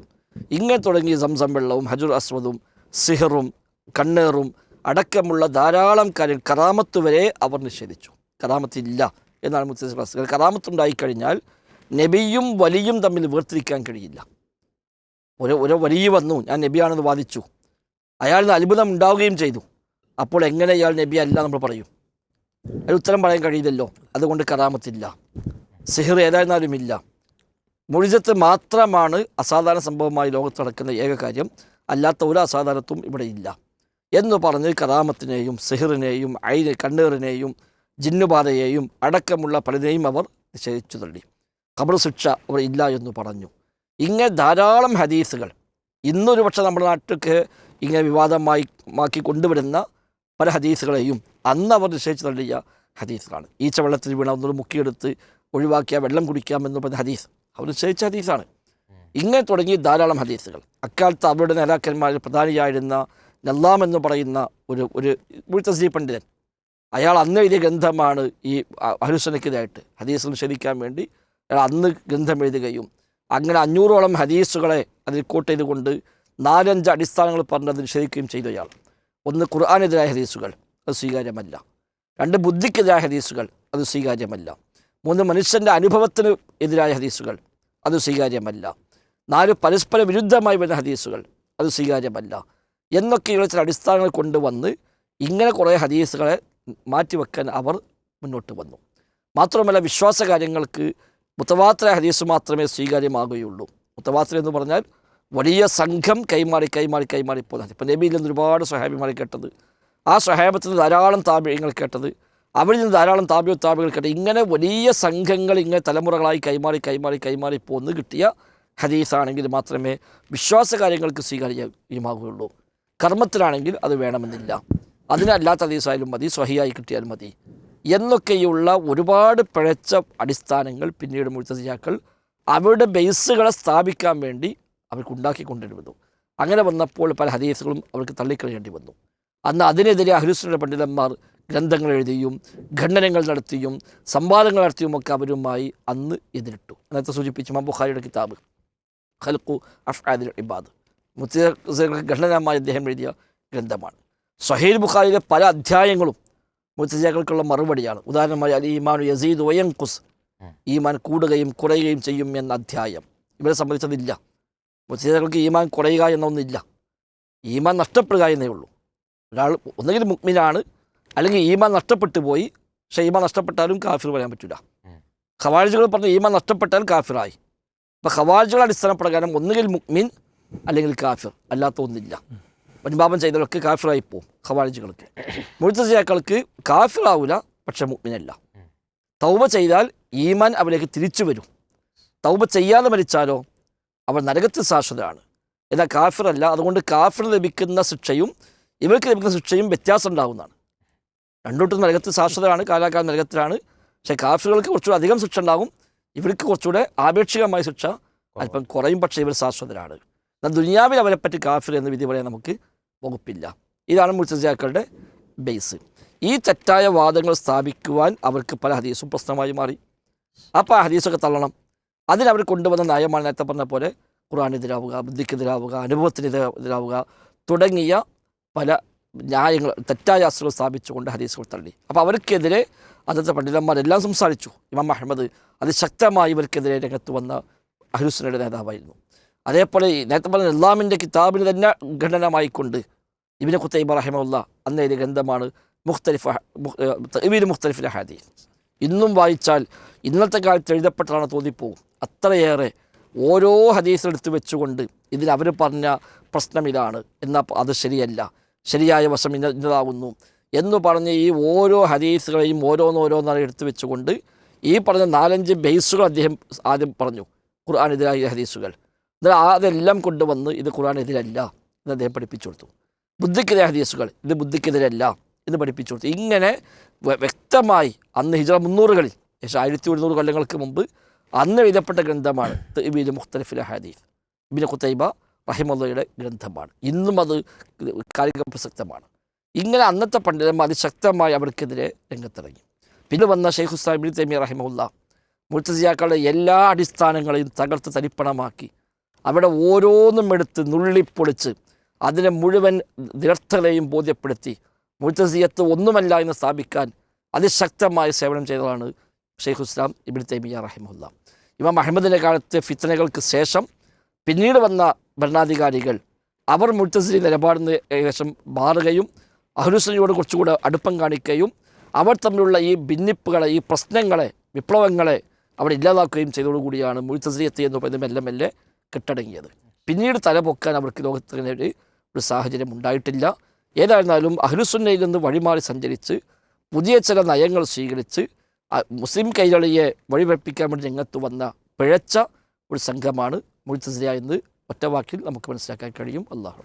S1: ഇങ്ങനെ തുടങ്ങിയ സംസം വെള്ളവും ഹജുർ അസ്വദും സിഹറും കണ്ണേറും അടക്കമുള്ള ധാരാളം കാര്യം കറാമത്ത് വരെ അവർ നിഷേധിച്ചു. കറാമത്ത് ഇല്ല എന്നാണ് മുത്തശ്ശി കറാമത്ത് ഉണ്ടായിക്കഴിഞ്ഞാൽ നബിയും വലിയും തമ്മിൽ വേർതിരിക്കാൻ കഴിയില്ല. ഒരു ഒരു വലിയ വന്നു ഞാൻ നബിയാണെന്ന് വാദിച്ചു. അയാളിന് അത്ഭുതം ഉണ്ടാവുകയും ചെയ്തു. അപ്പോൾ എങ്ങനെ ഇയാൾ നബി അല്ല നമ്മൾ പറയും. അതിന് ഉത്തരം പറയാൻ കഴിയില്ലല്ലോ. അതുകൊണ്ട് കറാമത്തില്ല സിഹിർ ഏതായിരുന്നാലും ഇല്ല. മുഴിജത്ത് മാത്രമാണ് അസാധാരണ സംഭവമായി ലോകത്ത് നടക്കുന്ന ഏക കാര്യം. അല്ലാത്ത ഒരു അസാധാരണത്വം ഇവിടെ ഇല്ല. എന്ന് പറഞ്ഞ് കറാമത്തിനെയും സിഹിറിനെയും ഐ കണ്ണീറിനെയും ജിന്നുബാധയെയും അടക്കമുള്ള പലതിനെയും അവർ നിഷേധിച്ചു തള്ളി. ഖബർ ശിക്ഷ അവർ ഇല്ല എന്ന് പറഞ്ഞു. ഇങ്ങനെ ധാരാളം ഹദീസുകൾ. ഇന്നൊരു പക്ഷേ നമ്മുടെ നാട്ടിലേക്ക് ഇങ്ങനെ വിവാദമായി മാക്കി കൊണ്ടുവരുന്ന പല ഹദീസുകളെയും അന്ന് അവർ നിശ്ചയിച്ച് തള്ളിയ ഹദീസാണ് ഈച്ച വെള്ളത്തിൽ വീണ ഒന്നൊരു മുക്കിയെടുത്ത് ഒഴിവാക്കിയ വെള്ളം കുടിക്കാമെന്ന് പറഞ്ഞ ഹദീസ് അവർ നിശ്ചയിച്ച ഹദീസാണ്. ഇങ്ങനെ തുടങ്ങി ധാരാളം ഹദീസുകൾ. അക്കാലത്ത് അവരുടെ നേതാക്കന്മാരിൽ പ്രധാനിയായിരുന്ന നല്ലാം എന്ന് പറയുന്ന ഒരു ഒരു മുഴുത്തസ്ലീ പണ്ഡിതൻ. അയാൾ അന്ന് എഴുതിയ ഗ്രന്ഥമാണ് ഈ അഹുസനക്കെതിരായിട്ട് ഹദീസ് നിഷേധിക്കാൻ വേണ്ടി അയാൾ അന്ന് ഗ്രന്ഥം എഴുതുകയും അങ്ങനെ അഞ്ഞൂറോളം ഹദീസുകളെ അതിൽ കോട്ട് ചെയ്തുകൊണ്ട് നാലഞ്ച് അടിസ്ഥാനങ്ങൾ പറഞ്ഞ് അത് നിഷേധിക്കുകയും ചെയ്തു അയാൾ. ഒന്ന് ഖുർആാനെതിരായ ഹദീസുകൾ. അത് സ്വീകാര്യമല്ല. രണ്ട് ബുദ്ധിക്കെതിരായ ഹദീസുകൾ അത് സ്വീകാര്യമല്ല. മൂന്ന് മനുഷ്യന്റെ അനുഭവത്തിന് എതിരായ ഹദീസുകൾ അത് സ്വീകാര്യമല്ല. നാല് പരസ്പര വിരുദ്ധമായി വരുന്ന ഹദീസുകൾ അത് സ്വീകാര്യമല്ല. എന്നൊക്കെയുള്ള ചില അടിസ്ഥാനങ്ങൾ കൊണ്ടുവന്ന് ഇങ്ങനെ കുറേ ഹദീസുകളെ മാറ്റിവെക്കാൻ അവർ മുന്നോട്ട് വന്നു. മാത്രമല്ല വിശ്വാസ കാര്യങ്ങൾക്ക് മുത്തവാത്ര ഹദീസ് മാത്രമേ സ്വീകാര്യമാകുകയുള്ളൂ. മുത്തവാത്ര എന്ന് പറഞ്ഞാൽ വലിയ സംഘം കൈമാറി കൈമാറി കൈമാറി പോകുന്നത് ഇപ്പം നബിയിൽ നിന്ന് ഒരുപാട് സ്വഹാബിമാരെ കേട്ടത്. ആ സഹേബത്തിൽ നിന്ന് ധാരാളം താപ്യങ്ങൾ കേട്ടത് അവരിൽ നിന്ന് ധാരാളം താപ്യ താപ്യങ്ങൾ കേട്ടത് ഇങ്ങനെ വലിയ സംഘങ്ങൾ ഇങ്ങനെ തലമുറകളായി കൈമാറി കൈമാറി കൈമാറി പോന്ന് കിട്ടിയ ഹദീസാണെങ്കിൽ മാത്രമേ വിശ്വാസ കാര്യങ്ങൾക്ക് സ്വീകാര്യമാകുകയുള്ളൂ. കർമ്മത്തിലാണെങ്കിൽ അത് വേണമെന്നില്ല. അതിനല്ലാത്ത ഹദീസായാലും മതി സ്വഹിയായി കിട്ടിയാൽ മതി. എന്നൊക്കെയുള്ള ഒരുപാട് പിഴച്ച അടിസ്ഥാനങ്ങൾ പിന്നീട് മുഴുത്തതിയാക്കൾ അവരുടെ ബേസുകളെ സ്ഥാപിക്കാൻ വേണ്ടി അവർക്ക് ഉണ്ടാക്കിക്കൊണ്ടിരുന്നു. അങ്ങനെ വന്നപ്പോൾ പല ഹദീസുകളും അവർക്ക് തള്ളിക്കളയേണ്ടി വന്നു. അന്ന് അതിനെതിരെ അഹ്ലുസുന്നയുടെ പണ്ഡിതന്മാർ ഗ്രന്ഥങ്ങൾ എഴുതിയും ഖണ്ഡനങ്ങൾ നടത്തിയും സംവാദങ്ങൾ നടത്തിയുമൊക്കെ അവരുമായി അന്ന് എതിരിട്ടു. നേരത്തെ സൂചിപ്പിച്ച മബുഖാരിയുടെ ബുഖാരിയുടെ കിതാബ് ഖൽഖു അഫ്ആദിൽ ഇബാദ്. മുത്തജ ഖണ്ഡനമായി അദ്ദേഹം എഴുതിയ ഗ്രന്ഥമാണ്. സഹീൽ ബുഖാരിയിലെ പല അധ്യായങ്ങളും മുത്തജകൾക്കുള്ള മറുപടിയാണ്. ഉദാഹരണമായി അലി ഇമാൻ യസീദ് വയങ്കുസ് ഈമാൻ കൂടുകയും കുറയുകയും ചെയ്യും എന്ന അധ്യായം. ഇവരെ സംബന്ധിച്ചതില്ല. മുത്തജകൾക്ക് ഈമാൻ കുറയുക എന്നൊന്നില്ല. ഈമാൻ നഷ്ടപ്പെടുക എന്നേ ഉള്ളൂ. ഒരാൾ ഒന്നുകിൽ മുക്മിനാണ് അല്ലെങ്കിൽ ഈമ നഷ്ടപ്പെട്ടു പോയി. പക്ഷേ ഈമ നഷ്ടപ്പെട്ടാലും കാഫിർ പറയാൻ പറ്റില്ല ഖവാരിജുകൾ പറഞ്ഞു ഈമ നഷ്ടപ്പെട്ടാൽ കാഫിറായി. അപ്പോൾ അടിസ്ഥാന പ്രകാരം ഒന്നുകിൽ മുക്മിൻ അല്ലെങ്കിൽ കാഫിർ. അല്ലാത്ത ഒന്നില്ല. വൻപാപൻ ചെയ്തവരൊക്കെ കാഫിറായി പോവും ഖവാരിജുകൾക്ക്. മുഴുത്തസിയാക്കൾക്ക് കാഫിറാവില്ല പക്ഷെ മുക്മിനല്ല തൗബ ചെയ്താൽ ഈമാൻ അവരേക്ക് തിരിച്ചു വരും. തൗബ ചെയ്യാതെ മരിച്ചാലോ? അവർ നരകത്തിൽ ശാശ്വതരാണ് എന്നാൽ കാഫിറല്ല. അതുകൊണ്ട് കാഫിർ ലഭിക്കുന്ന ശിക്ഷയും ഇവർക്ക് ലഭിക്കുന്ന ശിക്ഷയും വ്യത്യാസം ഉണ്ടാകുന്നതാണ് രണ്ടോട്ടും നരകത്തിൽ ശാശ്വതമാണ് കാലാകാല നരകത്തിലാണ്. പക്ഷേ കാഫികൾക്ക് കുറച്ചുകൂടെ അധികം ശിക്ഷ ഉണ്ടാകും ഇവർക്ക് കുറച്ചുകൂടെ ആപേക്ഷികമായ ശിക്ഷ അല്പം കുറയും പക്ഷേ ഇവർ ശാശ്വതരാണ്. എന്നാൽ ദുനിയാവിൽ പറ്റി കാഫിർ എന്ന വിധി പറയാൻ നമുക്ക് വകുപ്പില്ല. ഇതാണ് മുർത്തസിയാക്കളുടെ ബേസ്. ഈ തെറ്റായ വാദങ്ങൾ സ്ഥാപിക്കുവാൻ അവർക്ക് പല ഹദീസും പ്രശ്നമായി മാറി. അപ്പോൾ ആ ഹദീസൊക്കെ തള്ളണം. അതിനവർ കൊണ്ടുവന്ന നയമാണ് നേരത്തെ പറഞ്ഞ പോലെ ഖുറാനെതിരാവുക ബുദ്ധിക്കെതിരാവുക അനുഭവത്തിനെതിരാവുക തുടങ്ങിയ പല ന്യായങ്ങൾ തെറ്റായ അസുഖങ്ങൾ സ്ഥാപിച്ചുകൊണ്ട് ഹദീസുകൾ തള്ളി. അപ്പോൾ അവർക്കെതിരെ അന്നത്തെ പണ്ഡിതന്മാരെല്ലാം സംസാരിച്ചു. ഇമാം അഹമ്മദ് അതിശക്തമായി ഇവർക്കെതിരെ രംഗത്ത് വന്ന അഹ്ലുസുനയുടെ നേതാവായിരുന്നു. അതേപോലെ നേരത്തെ പറഞ്ഞ ഇസ്ലാമിന്റെ കിതാബിന് തന്നെ ഖണ്ഡനമായിക്കൊണ്ട് ഇബിന് കുത്തൈബ റഹിമുള്ള അന്ന ഒരു ഗ്രന്ഥമാണ് മുഖ്തലിഫ് ഇബിന് മുഖ്തലിഫിലെ ഹദീസ്. ഇന്നും വായിച്ചാൽ ഇന്നത്തെ കാലത്ത് എഴുതപ്പെട്ടതാണ് തോന്നിപ്പോവും. അത്രയേറെ ഓരോ ഹദീസ് വെച്ചുകൊണ്ട് ഇതിൽ അവർ പറഞ്ഞ പ്രശ്നം ഇതാണ്. എന്നാൽ അത് ശരിയല്ല. ശരിയായ വശം ഇന്ന ഇന്നതാകുന്നു എന്ന് പറഞ്ഞ് ഈ ഓരോ ഹദീസുകളെയും ഓരോന്നോരോന്നായി എടുത്തു വെച്ചുകൊണ്ട് ഈ പറഞ്ഞ നാലഞ്ച് ബേസുകൾ അദ്ദേഹം ആദ്യം പറഞ്ഞു. ഖുർആൻ ഖുർആാനെതിരായ ഹദീസുകൾ. എന്നാൽ അതെല്ലാം കൊണ്ടുവന്ന് ഇത് ഖുർആാനെതിരല്ല എന്ന് അദ്ദേഹം പഠിപ്പിച്ചു കൊടുത്തു. ബുദ്ധിക്കെതിരെ ഹദീസുകൾ ഇത് ബുദ്ധിക്കെതിരല്ല എന്ന് പഠിപ്പിച്ചു കൊടുത്തു. ഇങ്ങനെ വ്യക്തമായി അന്ന് ഹിജറ മുന്നൂറുകളിൽ ഏകദേശം ആയിരത്തി ഒരുന്നൂറ് കൊല്ലങ്ങൾക്ക് മുമ്പ് അന്ന് എഴുതപ്പെട്ട ഗ്രന്ഥമാണ് ഇബിൻ മുഖ്തലിഫിലെ ഹദീസ്. ഇബിൻ ഖുത്തൈബ റഹിമുള്ളയുടെ ഗ്രന്ഥമാണ്. ഇന്നും അത് കാലിക പ്രസക്തമാണ്. ഇങ്ങനെ അന്നത്തെ പണ്ഡിതന്മാർ അതിശക്തമായി അവർക്കെതിരെ രംഗത്തിറങ്ങി. പിന്നെ വന്ന ഷെയ്ഖ് ഹുസ്താൻ തൈമി റഹിമുള്ള മുഴ്ത്തസിയാക്കളുടെ എല്ലാ അടിസ്ഥാനങ്ങളെയും തകർത്ത് തരിപ്പണമാക്കി അവിടെ ഓരോന്നും എടുത്ത് നുള്ളിപ്പൊളിച്ച് അതിനെ മുഴുവൻ നിരർത്ഥകളെയും ബോധ്യപ്പെടുത്തി മുഴ്ത്തസിയത്ത് ഒന്നുമല്ല എന്ന് സ്ഥാപിക്കാൻ അതിശക്തമായ സേവനം ചെയ്തതാണ് ഷെയ്ഖ് ഇസ്ലാം ഇബിൻ തൈമിയ റഹിമുല്ല ഇമാം അഹമ്മദിന്റെ കാലത്തെ ഫിത്തനകൾക്ക് ശേഷം പിന്നീട് വന്ന ഭരണാധികാരികൾ അവർ മുഴ്ത്തസിലി നിലപാടിന് ഏകദേശം മാറുകയും അഹ്ലുസ്ലിയോട് കുറച്ചുകൂടെ അടുപ്പം കാണിക്കുകയും അവർ തമ്മിലുള്ള ഈ ഭിന്നിപ്പുകളെ ഈ പ്രശ്നങ്ങളെ വിപ്ലവങ്ങളെ അവർ ഇല്ലാതാക്കുകയും ചെയ്തതോടുകൂടിയാണ് മുഴ്ത്തസിലിയത്ത് എന്ന് പറയുന്നത് മെല്ലെ മെല്ലെ കെട്ടടങ്ങിയത്. പിന്നീട് തലപൊക്കാൻ അവർക്ക് ലോകത്തിന് ഒരു സാഹചര്യം ഉണ്ടായിട്ടില്ല. ഏതായിരുന്നാലും അഹ്ലുസുന്നയിൽ നിന്ന് വഴിമാറി സഞ്ചരിച്ച് പുതിയ ചില നയങ്ങൾ സ്വീകരിച്ച് മുസ്ലിം കൈരളിയെ വഴിപഠിപ്പിക്കാൻ വേണ്ടി രംഗത്ത് വന്ന പിഴച്ച ഒരു സംഘമാണ് മുഴുത്തസില ഒറ്റ വാക്കിൽ നമുക്ക് മനസ്സിലാക്കാൻ കഴിയും. അള്ളാഹു.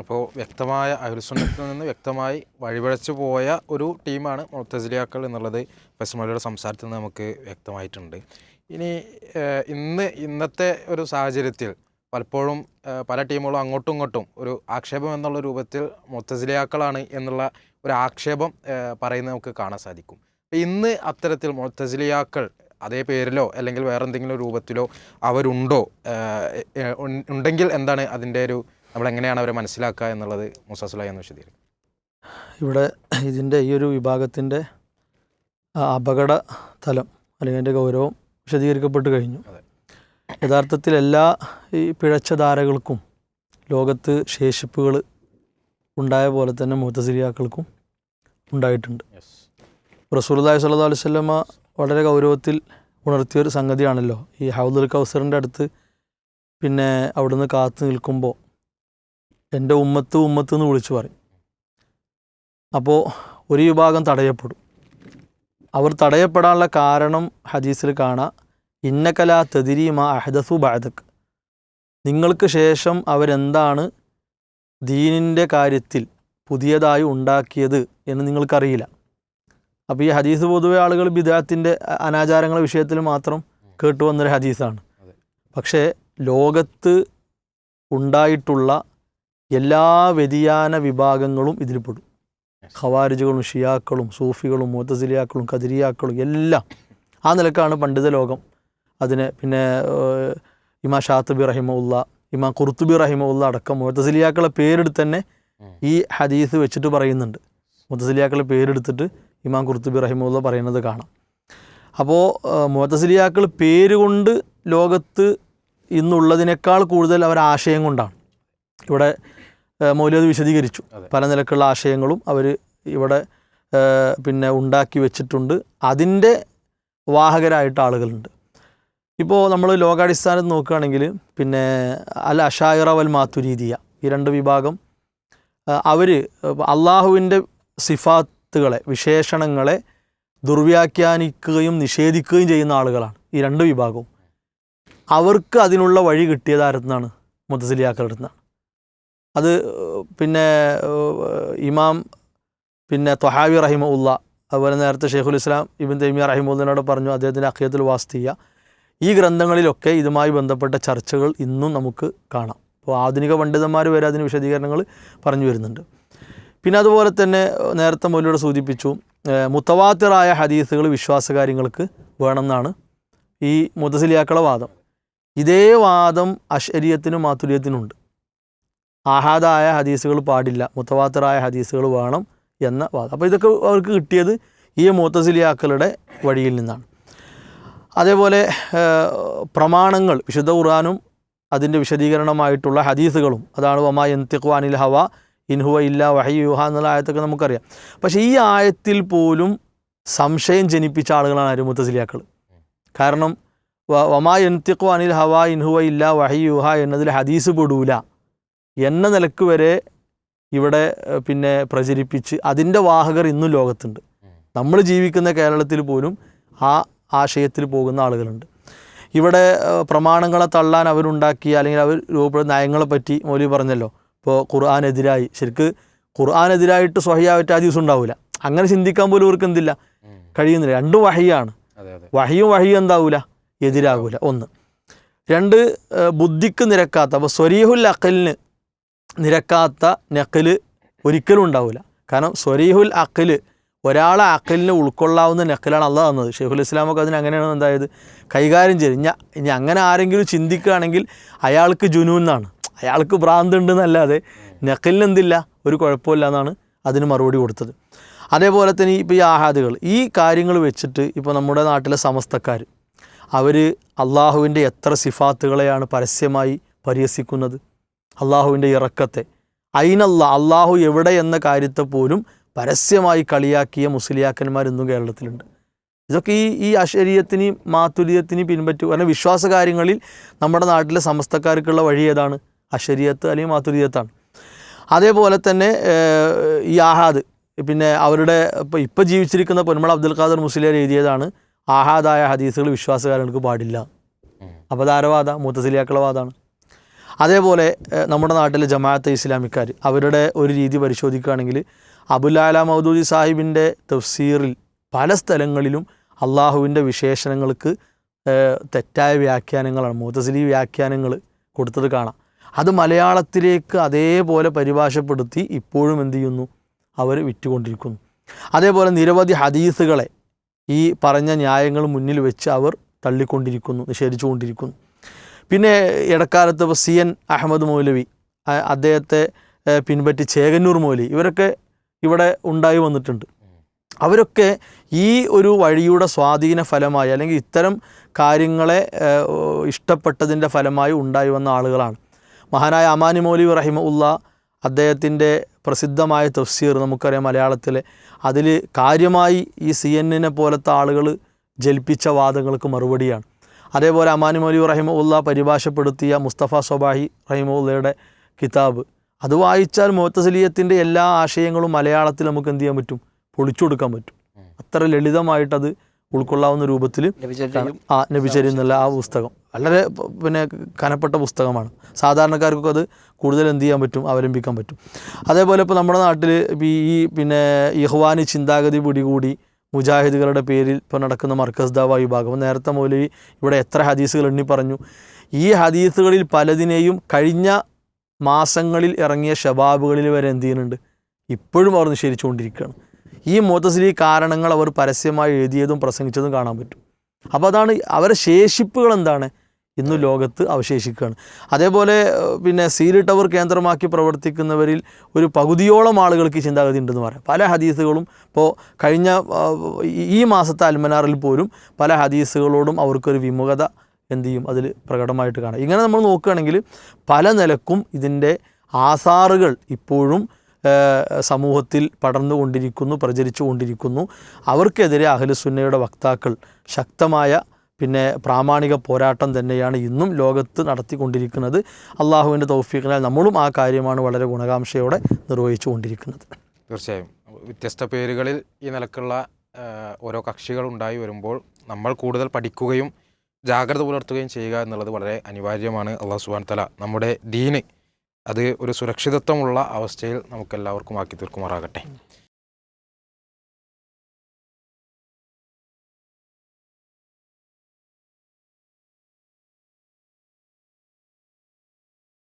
S3: അപ്പോൾ വ്യക്തമായ അഹുൽസുന്നത്തിൽ നിന്ന് വ്യക്തമായി വഴിപഴച്ചു പോയ ഒരു ടീമാണ് മുത്തസിലിയാക്കൾ എന്നുള്ളത് പശ്ചിമലയുടെ സംസാരത്തിൽ നിന്ന് നമുക്ക് വ്യക്തമായിട്ടുണ്ട്. ഇനി ഇന്ന് ഇന്നത്തെ ഒരു സാഹചര്യത്തിൽ പലപ്പോഴും പല ടീമുകളും അങ്ങോട്ടും ഇങ്ങോട്ടും ഒരു ആക്ഷേപം എന്നുള്ള രൂപത്തിൽ മുത്തസിലിയാക്കളാണ് എന്നുള്ള ഒരു ആക്ഷേപം പറയുന്നത് നമുക്ക് കാണാൻ സാധിക്കും. ഇന്ന് അത്തരത്തിൽ മുത്തസിലിയാക്കൾ അതേ പേരിലോ അല്ലെങ്കിൽ വേറെ എന്തെങ്കിലും രൂപത്തിലോ അവരുണ്ടോ? ഉണ്ടെങ്കിൽ എന്താണ് അതിന്റെ ഒരു നമ്മൾ എങ്ങനെയാണ് അവരെ മനസ്സിലാക്കുക എന്നുള്ളത് മുസാസുലായി എന്ന് വിശദീകരിക്കും.
S2: ഇവിടെ ഇതിന്റെ ഈ ഒരു വിഭാഗത്തിന്റെ അപകട തലം അല്ലെങ്കിൽ അതിന്റെ ഗൗരവം വിശദീകരിക്കപ്പെട്ട് കഴിഞ്ഞു. യഥാർത്ഥത്തിൽ എല്ലാ ഈ പിഴച്ച ധാരകൾക്കും ലോകത്ത് ശേഷിപ്പുകൾ ഉണ്ടായ പോലെ തന്നെ മുത്തസിരിയാക്കൾക്കും ഉണ്ടായിട്ടുണ്ട്. സ്വല്ലല്ലാഹു അലൈഹി വസല്ലമ വളരെ ഗൗരവത്തിൽ ഉണർത്തിയൊരു സംഗതിയാണല്ലോ. ഈ ഹൗദുൽ കൗസറിന്റെ അടുത്ത് പിന്നെ അവിടുന്ന് കാത്തു നിൽക്കുമ്പോൾ എന്റെ ഉമ്മത്ത് ഉമ്മത്ത് എന്ന് വിളിച്ചു പറയും. അപ്പോൾ ഒരു വിഭാഗം തടയപ്പെടും. അവർ തടയപ്പെടാനുള്ള കാരണം ഹദീസിൽ കാണാം. ഇന്നക്കല തെതിരീമ അഹദസു ബാദക് നിങ്ങൾക്ക് ശേഷം അവരെന്താണ് ദീനിന്റെ കാര്യത്തിൽ പുതിയതായി ഉണ്ടാക്കിയത് എന്ന് നിങ്ങൾക്കറിയില്ല. അപ്പോൾ ഈ ഹദീസ് പൊതുവെ ആളുകൾ ബിദാത്തിന്റെ അനാചാരങ്ങൾ വിഷയത്തിൽ മാത്രം കേട്ടു വന്നൊരു ഹദീസാണ്. പക്ഷെ ലോകത്ത് ഉണ്ടായിട്ടുള്ള എല്ലാ വ്യതിയാന വിഭാഗങ്ങളും ഇതിൽ പെടും ഖവാരിജുകളും ഷിയാക്കളും സൂഫികളും മൂത്തസിലിയാക്കളും കതിരിയാക്കളും എല്ലാം ആ നിലക്കാണ് പണ്ഡിത ലോകം. അതിനെ പിന്നെ ഇമാ ഷാത്തുബി റഹിമുല്ല ഇമാ കുർത്തുബി റഹിമുല്ല അടക്കം മുത്തസിലിയാക്കളെ പേരെടുത്ത് തന്നെ ഈ ഹദീസ് വെച്ചിട്ട് പറയുന്നുണ്ട്. മുത്തസിലിയാക്കളെ പേരെടുത്തിട്ട് ഇമാം കുർത്തുബി റഹിമുള്ള പറയുന്നത് കാണാം. അപ്പോൾ മുത്തസിലിയാക്കൾ പേരുകൊണ്ട് ലോകത്ത് ഇന്നുള്ളതിനേക്കാൾ കൂടുതൽ അവർ ആശയം കൊണ്ടാണ്. ഇവിടെ മൗലിയത് വിശദീകരിച്ചു. പല നിലക്കുള്ള ആശയങ്ങളും അവർ ഇവിടെ പിന്നെ ഉണ്ടാക്കി വെച്ചിട്ടുണ്ട്. അതിന്റെ വാഹകരായിട്ട് ആളുകളുണ്ട്. ഇപ്പോൾ നമ്മൾ ലോകാടിസ്ഥാനത്ത് നോക്കുകയാണെങ്കിൽ പിന്നെ അൽ അഷായിറ വൽ മാത്തുരീതിയ ഈ രണ്ട് വിഭാഗം അവർ അള്ളാഹുവിന്റെ സിഫാത്തുകളെ വിശേഷണങ്ങളെ ദുർവ്യാഖ്യാനിക്കുകയും നിഷേധിക്കുകയും ചെയ്യുന്ന ആളുകളാണ് ഈ രണ്ട് വിഭാഗവും. അവർക്ക് അതിനുള്ള വഴി കിട്ടിയത് ആരത്തുനിന്നാണ് മുത്തസിലിയാക്കളുടെ നിന്നാണ് അത് പിന്നെ ഇമാം പിന്നെ തൊഹാവി റഹിമ ഉള്ള അതുപോലെ നേരത്തെ ഷെയ്ഖുൽ ഇസ്ലാം ഇബിൻ തൈമിയ റഹിമുദ്ദിനോട് പറഞ്ഞു അദ്ദേഹത്തിന്റെ അഖിയത്തിൽ വാസ്തിയ. ഈ ഗ്രന്ഥങ്ങളിലൊക്കെ ഇതുമായി ബന്ധപ്പെട്ട ചർച്ചകൾ ഇന്നും നമുക്ക് കാണാം. അപ്പോൾ ആധുനിക പണ്ഡിതന്മാർ വരെ അതിന് വിശദീകരണങ്ങൾ പറഞ്ഞു വരുന്നുണ്ട്. പിന്നെ അതുപോലെ തന്നെ നേരത്തെ മൊലിയോട് സൂചിപ്പിച്ചു മുത്തവാത്തിറായ ഹദീസുകൾ വിശ്വാസകാര്യങ്ങൾക്ക് വേണമെന്നാണ് ഈ മുതസിലിയാക്കളെ വാദം. ഇതേ വാദം അശ്വരീയത്തിനും മാതുര്യത്തിനും ഉണ്ട് ആഹാദായ ഹദീസുകൾ പാടില്ല മുത്തവാത്തിറായ ഹദീസുകൾ വേണം എന്ന വാദം. അപ്പോൾ ഇതൊക്കെ അവർക്ക് കിട്ടിയത് ഈ മുത്തസിലിയാക്കളുടെ വഴിയിൽ നിന്നാണ്. അതേപോലെ പ്രമാണങ്ങൾ വിശുദ്ധ ഖുർആാനും അതിന്റെ വിശദീകരണമായിട്ടുള്ള ഹദീസുകളും അതാണ് വമാ എന്തിഖ്വാനിൽ ഹവ ഇൻഹുവ ഇല്ല വഹി യുഹ എന്നുള്ള ആയത്തൊക്കെ നമുക്കറിയാം. പക്ഷേ ഈ ആയത്തിൽ പോലും സംശയം ജനിപ്പിച്ച ആളുകളാണ് ആര് മുത്തസിലിയാക്കൾ കാരണം വമാ എന്തിഖു അനിൽ ഹവ ഇൻഹുവ ഇല്ല വഹി യുഹ എന്നതിൽ ഹദീസ് പെടൂല. എന്ന നിലയ്ക്ക് വരെ ഇവിടെ പിന്നെ പ്രചരിപ്പിച്ച് അതിന്റെ വാഹകർ ഇന്നും ലോകത്തുണ്ട്. നമ്മൾ ജീവിക്കുന്ന കേരളത്തിൽ പോലും ആ ആശയത്തിൽ പോകുന്ന ആളുകളുണ്ട്. ഇവിടെ പ്രമാണങ്ങളെ തള്ളാൻ അവരുണ്ടാക്കിയ അല്ലെങ്കിൽ അവർ രൂപപ്പെടുന്ന നയങ്ങളെ പറ്റി മൗലി പറഞ്ഞല്ലോ. ഇപ്പോൾ ഖുർആാനെതിരായി. ശരിക്ക് ഖുർആാനെതിരായിട്ട് സ്വഹിയാവറ്റ ദിവസം ഉണ്ടാവില്ല അങ്ങനെ ചിന്തിക്കാൻ പോലും ഇവർക്ക് എന്തില്ല? കഴിയുന്നില്ല. രണ്ടും വഹിയാണ്. വഹിയും വഹിയും എന്താവില്ല എതിരാകൂല ഒന്ന്. രണ്ട് ബുദ്ധിക്ക് നിരക്കാത്ത അപ്പോൾ സ്വരീഹുൽ അക്കലിന് നിരക്കാത്ത നക്കൽ ഒരിക്കലും ഉണ്ടാവില്ല കാരണം സ്വരീഹുൽ അക്കൽ ഒരാളെ അക്കലിന് ഉൾക്കൊള്ളാവുന്ന നക്കലാണ് അള്ളാഹ് തന്നത്. ഷെയ്ഖുൽ ഇസ്ലാമൊക്കെ അതിന് അങ്ങനെയാണ് എന്തായത്? കൈകാര്യം ചെയ്ത് ഇനി ഇനി അങ്ങനെ ആരെങ്കിലും ചിന്തിക്കുകയാണെങ്കിൽ അയാൾക്ക് ജുനൂൻ എന്നാണ്. അയാൾക്ക് ഭ്രാന്ത് ഉണ്ടെന്നല്ലാതെ നക്കലിന് എന്തില്ല ഒരു കുഴപ്പമില്ല എന്നാണ് അതിന് മറുപടി കൊടുത്തത്. അതേപോലെ തന്നെ ഇപ്പോൾ ഈ ആഹാദുകൾ ഈ കാര്യങ്ങൾ വെച്ചിട്ട് ഇപ്പോൾ നമ്മുടെ നാട്ടിലെ സമസ്തക്കാർ അവർ അള്ളാഹുവിന്റെ എത്ര സിഫാത്തുകളെയാണ് പരസ്യമായി പരിഹസിക്കുന്നത്? അള്ളാഹുവിന്റെ ഇറക്കത്തെ. അയിനല്ല അള്ളാഹു എവിടെ എന്ന കാര്യത്തെ പോലും പരസ്യമായി കളിയാക്കിയ മുസ്ലിയാക്കന്മാർ ഇന്നും കേരളത്തിലുണ്ട്. ഇതൊക്കെ ഈ ഈ അശരീയത്തിന് മാതുര്യത്തിനെയും പിൻപറ്റും. കാരണം വിശ്വാസ കാര്യങ്ങളിൽ നമ്മുടെ നാട്ടിലെ സമസ്തക്കാർക്കുള്ള വഴി ഏതാണ്? അശരീയത്ത് അല്ലെങ്കിൽ മാതുരിയത്താണ് അതേപോലെ തന്നെ ഈ ആഹാദ് പിന്നെ അവരുടെ ഇപ്പോൾ ഇപ്പോൾ ജീവിച്ചിരിക്കുന്ന പൊന്മള അബ്ദുൽ ഖാദർ മുസ്ലിയർ എഴുതിയതാണ് ആഹാദായ ഹദീസുകൾ വിശ്വാസകാരങ്ങൾക്ക് പാടില്ല. അപ്പോൾ ധാരവാദ മൂത്തസിലിയാക്കള വാദമാണ് അതേപോലെ നമ്മുടെ നാട്ടിലെ ജമാഅത്തെ ഇസ്ലാമിക്കാർ അവരുടെ ഒരു രീതി പരിശോധിക്കുകയാണെങ്കിൽ അബുലാല മൗദൂദി സാഹിബിന്റെ തഫ്സീറിൽ പല സ്ഥലങ്ങളിലും അള്ളാഹുവിന്റെ വിശേഷണങ്ങൾക്ക് തെറ്റായ വ്യാഖ്യാനങ്ങളാണ് മൂത്തസിലി വ്യാഖ്യാനങ്ങൾ കൊടുത്തത് കാണാം. അത് മലയാളത്തിലേക്ക് അതേപോലെ പരിഭാഷപ്പെടുത്തി ഇപ്പോഴും എന്തു ചെയ്യുന്നു? അവർ വിറ്റുകൊണ്ടിരിക്കുന്നു. അതേപോലെ നിരവധി ഹദീസുകളെ ഈ പറഞ്ഞ ന്യായങ്ങൾ മുന്നിൽ വെച്ച് അവർ തള്ളിക്കൊണ്ടിരിക്കുന്നു നിഷേധിച്ചുകൊണ്ടിരിക്കുന്നു. പിന്നെ ഇടക്കാലത്ത് സി എൻ അഹമ്മദ് മൗലവി അദ്ദേഹത്തെ പിൻപറ്റി ചേകന്നൂർ മൗലി ഇവരൊക്കെ ഇവിടെ ഉണ്ടായി വന്നിട്ടുണ്ട്. അവരൊക്കെ ഈ ഒരു വഴിയുടെ സ്വാധീന ഫലമായി അല്ലെങ്കിൽ ഇത്തരം കാര്യങ്ങളെ ഇഷ്ടപ്പെട്ടതിന്റെ ഫലമായി ഉണ്ടായി വന്ന ആളുകളാണ്. മഹാനായ അമാനി മൗലി റഹിമ ഉള്ള അദ്ദേഹത്തിന്റെ പ്രസിദ്ധമായ തഫ്സീർ നമുക്കറിയാം മലയാളത്തിലെ. അതിൽ കാര്യമായി ഈ സി എന്നിനെ പോലത്തെ ആളുകൾ ജൽപ്പിച്ച വാദങ്ങൾക്ക് മറുപടിയാണ്. അതേപോലെ അമാനി മൗലി റഹിമ ഉള്ള പരിഭാഷപ്പെടുത്തിയ മുസ്തഫ സ്വബാഹി റഹിമ ഉള്ളയുടെ കിതാബ്. അത് വായിച്ചാൽ മുഹത്തസലിയത്തിന്റെ എല്ലാ ആശയങ്ങളും മലയാളത്തിൽ നമുക്ക് എന്ത് ചെയ്യാൻ പറ്റും? പൊളിച്ചു കൊടുക്കാൻ പറ്റും. അത്ര ലളിതമായിട്ടത് ഉൾക്കൊള്ളാവുന്ന രൂപത്തിൽ ആ നബിചരി എന്നുള്ള ആ പുസ്തകം. വളരെ പിന്നെ കനപ്പെട്ട പുസ്തകമാണ്. സാധാരണക്കാർക്കൊക്കെ അത് കൂടുതൽ എന്ത് ചെയ്യാൻ പറ്റും? അവലംബിക്കാൻ പറ്റും. അതേപോലെ ഇപ്പോൾ നമ്മുടെ നാട്ടിൽ ഈ പിന്നെ ഇഹ്വാനി ചിന്താഗതി പിടികൂടി മുജാഹിദുകളുടെ പേരിൽ ഇപ്പോൾ നടക്കുന്ന മർക്കസ് ദാവ വിഭാഗം. നേരത്തെ മൗലവി ഇവിടെ എത്ര ഹദീസുകൾ എണ്ണി പറഞ്ഞു. ഈ ഹദീസുകളിൽ പലതിനെയും കഴിഞ്ഞ മാസങ്ങളിൽ ഇറങ്ങിയ ഷബാബുകളിൽ വരെ എന്ത് ചെയ്യുന്നുണ്ട്? ഇപ്പോഴും അവർ നിഷേധിച്ചുകൊണ്ടിരിക്കുകയാണ്. ഈ മുത്തസിലി കാരണങ്ങൾ അവർ പരസ്യമായി എഴുതിയതും പ്രസംഗിച്ചതും കാണാൻ പറ്റും. അപ്പോൾ അതാണ് അവരുടെ ശേഷിപ്പുകൾ എന്താണ്? ഇന്ന് ലോകത്ത് അവശേഷിക്കുകയാണ്. അതേപോലെ പിന്നെ സീരി ടവർ കേന്ദ്രമാക്കി പ്രവർത്തിക്കുന്നവരിൽ ഒരു പകുതിയോളം ആളുകൾക്ക് ചിന്താഗതി ഉണ്ടെന്ന് പറയാം. പല ഹദീസുകളും ഇപ്പോൾ കഴിഞ്ഞ ഈ- മാസത്തെ അൽമനാറിൽ പോലും പല ഹദീസുകളോടും അവർക്കൊരു വിമുഖത എന്ത് ചെയ്യും? അതിൽ പ്രകടമായിട്ട് കാണാം. ഇങ്ങനെ നമ്മൾ നോക്കുകയാണെങ്കിൽ പല നിലക്കും ഇതിന്റെ ആസാറുകൾ ഇപ്പോഴും സമൂഹത്തിൽ പടർന്നുകൊണ്ടിരിക്കുന്നു പ്രചരിച്ചുകൊണ്ടിരിക്കുന്നു അവർക്കെതിരെ അഹ്ലുസുന്നയുടെ വക്താക്കൾ ശക്തമായ പിന്നെ പ്രാമാണിക പോരാട്ടം തന്നെയാണ് ഇന്നും ലോകത്ത് നടത്തിക്കൊണ്ടിരിക്കുന്നത്. അള്ളാഹുവിന്റെ തൗഫീഖിനാൽ നമ്മളും ആ കാര്യമാണ് വളരെ ഗുണകാംക്ഷയോടെ നിർവഹിച്ചു കൊണ്ടിരിക്കുന്നത്.
S3: തീർച്ചയായും. വ്യത്യസ്ത പേരുകളിൽ ഈ നിലക്കുള്ള ഓരോ കക്ഷികൾ ഉണ്ടായി വരുമ്പോൾ നമ്മൾ കൂടുതൽ പഠിക്കുകയും ജാഗ്രത പുലർത്തുകയും ചെയ്യുക എന്നുള്ളത് വളരെ അനിവാര്യമാണ്. അള്ളാഹു സുബാൻ തല നമ്മുടെ ദീന് അത് ഒരു സുരക്ഷിതത്വമുള്ള അവസ്ഥയിൽ നമുക്കെല്ലാവർക്കും ആക്കി തീർക്കുമാറാകട്ടെ.